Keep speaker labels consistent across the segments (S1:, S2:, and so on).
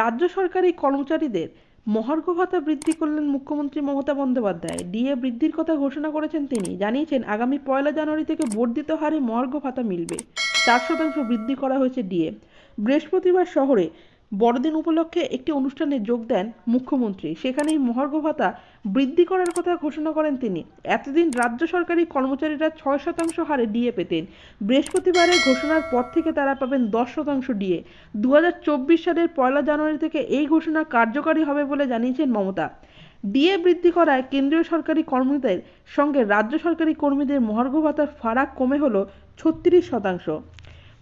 S1: রাজ্য সরকারি কর্মচারীদের মহার্ঘ ভাতা বৃদ্ধি করলেন মুখ্যমন্ত্রী মমতা বন্দ্যোপাধ্যায়। ডিএ বৃদ্ধির কথা ঘোষণা করেছেন তিনি। জানিয়েছেন, আগামী পয়লা জানুয়ারি থেকে বর্ধিত হারে মহার্ঘ ভাতা মিলবে। চার শতাংশ বৃদ্ধি করা হয়েছে ডিএ। বৃহস্পতিবার শহরে বড়দিন উপলক্ষে একটি অনুষ্ঠানে যোগ দেন মুখ্যমন্ত্রী। সেখানেই মহার্ঘ ভাতা বৃদ্ধি করার কথা ঘোষণা করেন তিনি। এতদিন রাজ্য সরকারি কর্মচারীরা ছয় শতাংশ হারে ডিএ পেতেন। বৃহস্পতিবারের ঘোষণার পর থেকে তারা পাবেন দশ শতাংশ ডিএ। দুহাজার চব্বিশ সালের পয়লা জানুয়ারি থেকে এই ঘোষণা কার্যকরী হবে বলে জানিয়েছেন মমতা। ডিএ বৃদ্ধি করায় কেন্দ্রীয় সরকারি কর্মীদের সঙ্গে রাজ্য সরকারি কর্মীদের মহার্ঘ ভাতার ফারাক কমে হলো ছত্রিশ শতাংশ।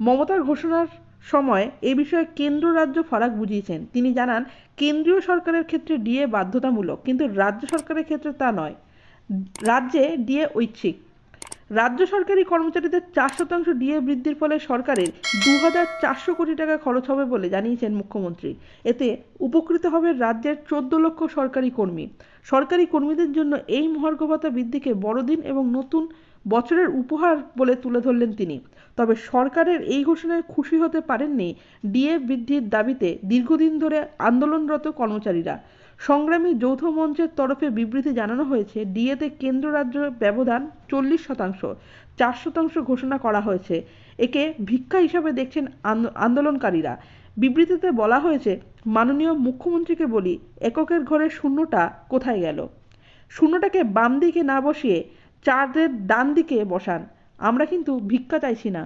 S1: মমতার ঘোষণার সময় এ বিষয়ে কেন্দ্র রাজ্য ফারাক বুঝিয়েছেন। তিনি জানান, কেন্দ্রীয় সরকারের ক্ষেত্রে ডিএ বাধ্যতামূলক, কিন্তু রাজ্য সরকারের ক্ষেত্রে তা নয়। রাজ্যে ডিএ ঐচ্ছিক। রাজ্য সরকারি কর্মচারীদের চার শতাংশ ডিএ বৃদ্ধির ফলে সরকারের দু হাজার চারশো কোটি টাকা খরচ হবে বলে জানিয়েছেন মুখ্যমন্ত্রী। এতে উপকৃত হবে রাজ্যের চোদ্দ লক্ষ সরকারি কর্মী। সরকারি কর্মীদের জন্য এই মহার্ঘ ভাতা বৃদ্ধিকে বড়দিন এবং নতুন বছরের উপহার বলে তুলে ধরলেন তিনি। তবে সরকারের এই ঘোষণায় খুশি হতে পারেননি ডিএ বৃদ্ধির দাবিতে দীর্ঘদিন ধরে আন্দোলনরত কর্মচারীরা। সংগ্রামী যৌথ মঞ্চের তরফে বিবৃতি জানানো হয়েছে, ডিএতে কেন্দ্র রাজ্য ব্যবধান চল্লিশ শতাংশ, চার শতাংশ ঘোষণা করা হয়েছে। একে ভিক্ষা হিসাবে দেখছেন আন্দোলনকারীরা। বিবৃতিতে বলা হয়েছে, মাননীয় মুখ্যমন্ত্রীকে বলি, এককের ঘরে শূন্যটা কোথায় গেল? শূন্যটাকে বাম দিকে না বসিয়ে চারের ডান দিকে বসান। আমরা কিন্তু ভিক্ষা চাইছি না।